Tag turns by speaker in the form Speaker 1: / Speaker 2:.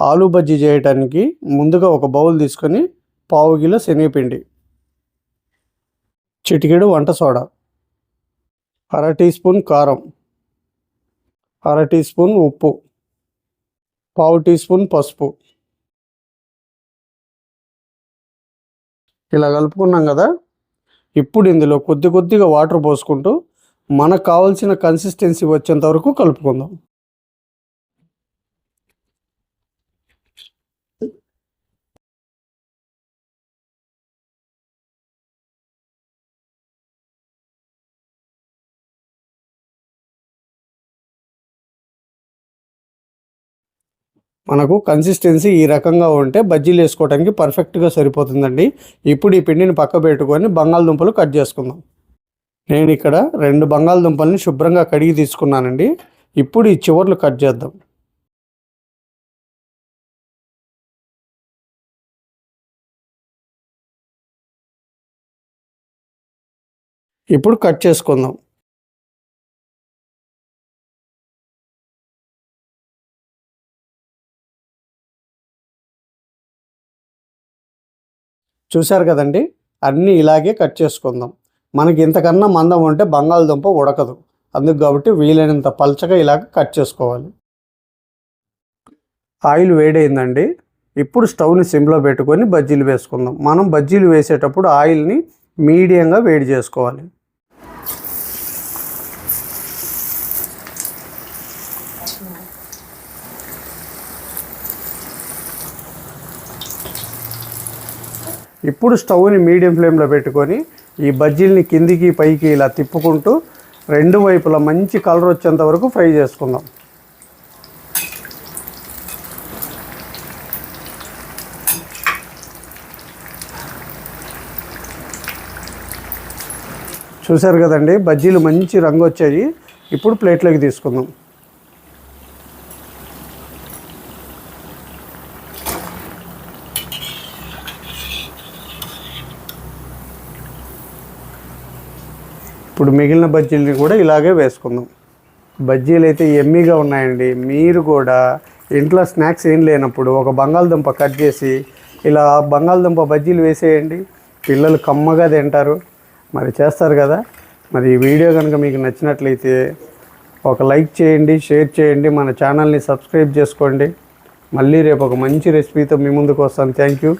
Speaker 1: ఆలు బజ్జీ చేయడానికి ముందుగా ఒక బౌల్ తీసుకొని పావు కిలో శనగపిండి చిటికెడు వంట సోడా అర టీ స్పూన్ కారం అర టీ స్పూన్ ఉప్పు పావు టీ స్పూన్ పసుపు. ఇలా కలుపుకున్నాం కదా ఇప్పుడు ఇందులో కొద్ది కొద్దిగా వాటర్ పోసుకుంటూ మనకు కావాల్సిన కన్సిస్టెన్సీ వచ్చేంత వరకు కలుపుకుందాం. మనకు కన్సిస్టెన్సీ ఈ రకంగా ఉంటే బజ్జీలు వేసుకోవడానికి పర్ఫెక్ట్గా సరిపోతుందండి. ఇప్పుడు ఈ పిండిని పక్క పెట్టుకొని బంగాళదుంపలు కట్ చేసుకుందాం. నేను ఇక్కడ రెండు బంగాళదుంపల్ని శుభ్రంగా కడిగి తీసుకున్నానండి. ఇప్పుడు ఈ చివర్లు కట్ చేద్దాం. ఇప్పుడు కట్ చేసుకుందాం. చూశారు కదండి? అన్నీ ఇలాగే కట్ చేసుకుందాం. మనకి ఇంతకన్నా మందం ఉంటే బంగాళదుంప ఉడకదు. అందుకు కాబట్టి వీలైనంత పలచగా ఇలాగ కట్ చేసుకోవాలి. ఆయిల్ వేడైందండి. ఇప్పుడు స్టవ్ని సిమ్లో పెట్టుకొని బజ్జీలు వేసుకుందాం. మనం బజ్జీలు వేసేటప్పుడు ఆయిల్ని మీడియంగా వేడి చేసుకోవాలి. ఇప్పుడు స్టవ్ని మీడియం ఫ్లేమ్లో పెట్టుకొని ఈ బజ్జీల్ని కిందికి పైకి ఇలా తిప్పుకుంటూ రెండు వైపులా మంచి కలర్ వచ్చేంత వరకు ఫ్రై చేసుకుందాం. చూశారు కదండి బజ్జీలు మంచి రంగు వచ్చాయి. ఇప్పుడు ప్లేట్లోకి తీసుకుందాం. ఇప్పుడు మిగిలిన బజ్జీలని కూడా ఇలాగే వేసుకుందాం. బజ్జీలు అయితే ఎమ్మీగా ఉన్నాయండి. మీరు కూడా ఇంట్లో స్నాక్స్ ఏం లేనప్పుడు ఒక బంగాళదుంప కట్ చేసి ఇలా బంగాళదుంప బజ్జీలు వేసేయండి. పిల్లలు కమ్మగా తింటారు. మరి చేస్తారు కదా. మరి ఈ వీడియో కనుక మీకు నచ్చినట్లయితే ఒక లైక్ చేయండి షేర్ చేయండి మన ఛానల్ని సబ్స్క్రైబ్ చేసుకోండి. మళ్ళీ రేపు ఒక మంచి రెసిపీతో మీ ముందుకు వస్తాను. Thank you.